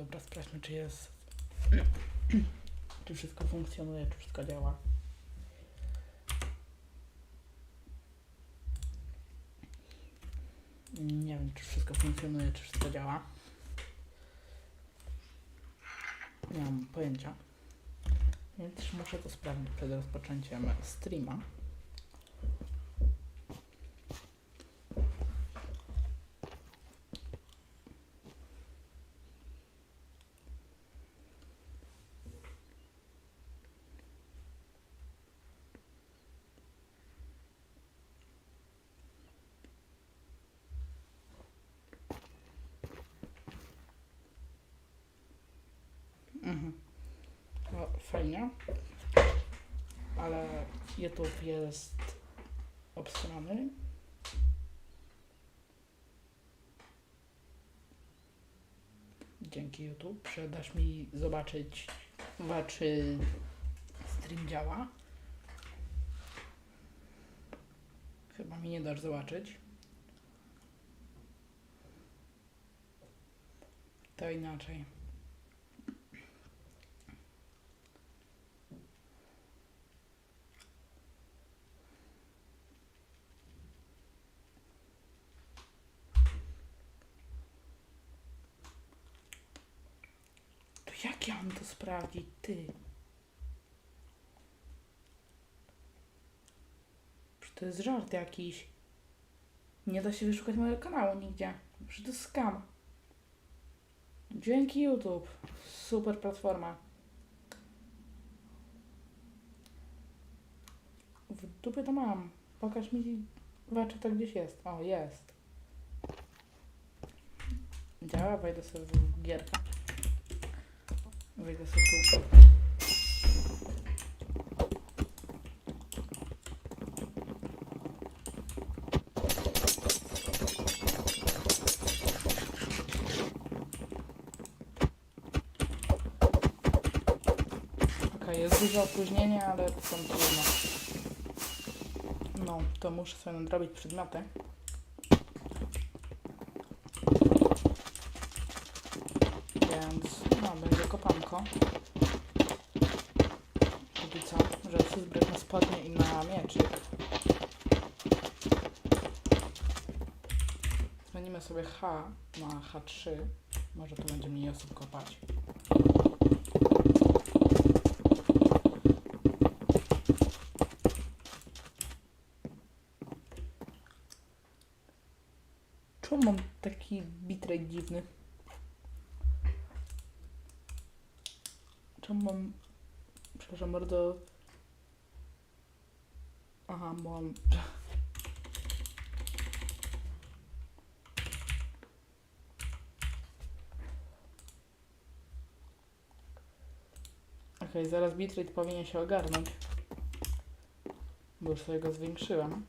Dobra, sprawdźmy, czy jest. czy wszystko funkcjonuje, czy wszystko działa. Nie wiem, czy wszystko funkcjonuje, czy wszystko działa. Nie mam pojęcia. Więc muszę to sprawdzić przed rozpoczęciem streama. Mhm. No, fajnie. Ale YouTube jest obstrany. Dzięki YouTube, że dasz mi zobaczyć, czy stream działa. Chyba mi nie dasz zobaczyć. To inaczej. Jak ja mam to sprawdzić, ty? Czy to jest żart jakiś? Nie da się wyszukać mojego kanału nigdzie. Że to skam. Dzięki YouTube. Super platforma. W dupie to mam. Pokaż mi, czy to gdzieś jest. O, jest. Działa, wejdę sobie w gierkę. Wejdę sobie tu. Okej, jest duże opóźnienie, ale są trudno. No, to muszę sobie nadrobić przedmioty. Więc no, będzie kopanko. Póki co, że chcę zbrać na spodnie i mieczyk. Zmienimy sobie H na H3. Może tu będzie mniej osób kopać. Czemu mam taki bitrate dziwny? Czemu mam... Przepraszam bardzo... Aha, mam... Okej, zaraz bitrate powinien się ogarnąć. Bo już sobie go zwiększyłem.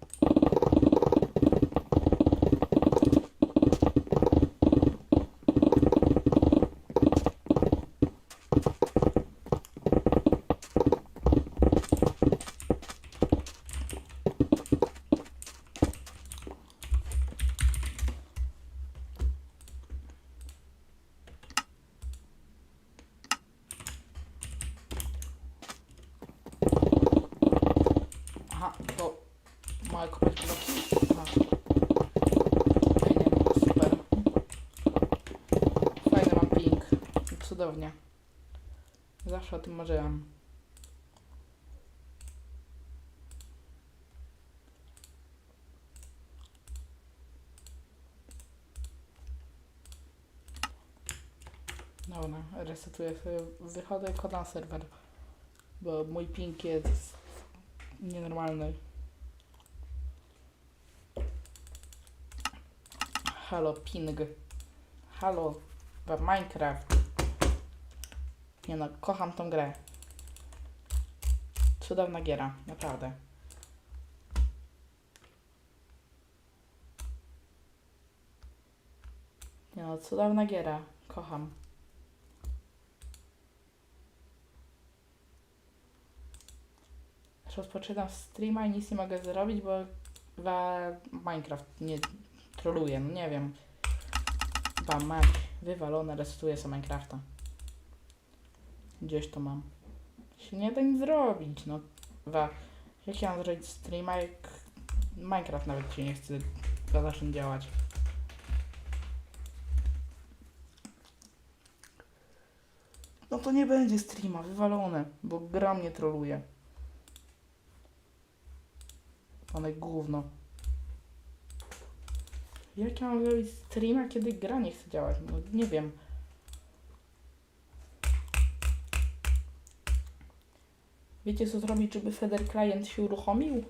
Aha, to małe kopać bloki? Aha. Fajnie, no, super. Fajny mam ping. Cudownie. Zawsze o tym marzyłam. Dobra, resetuję sobie. Wychodzę tylko na serwer. Bo mój ping jest nienormalny. Halo ping. Halo Minecraft. Nie no, kocham tą grę. Cudowna giera, naprawdę. Nie no, cudowna giera. Kocham. Rozpoczynam streama i nic nie mogę zrobić, bo chyba Minecraft nie troluje, no nie wiem. Wam mać, wywalone, resetuję sobie Minecrafta. Gdzieś to mam. Się nie da nic zrobić, no. Wa, jak ja mam zrobić streama, jak Minecraft nawet się nie chce zacząć działać. No to nie będzie streama, wywalone, bo gra mnie troluje. One gówno. Jak ja mam zrobić streama, kiedy gra nie chce działać? No nie wiem. Wiecie co zrobić, żeby Feder Client się uruchomił?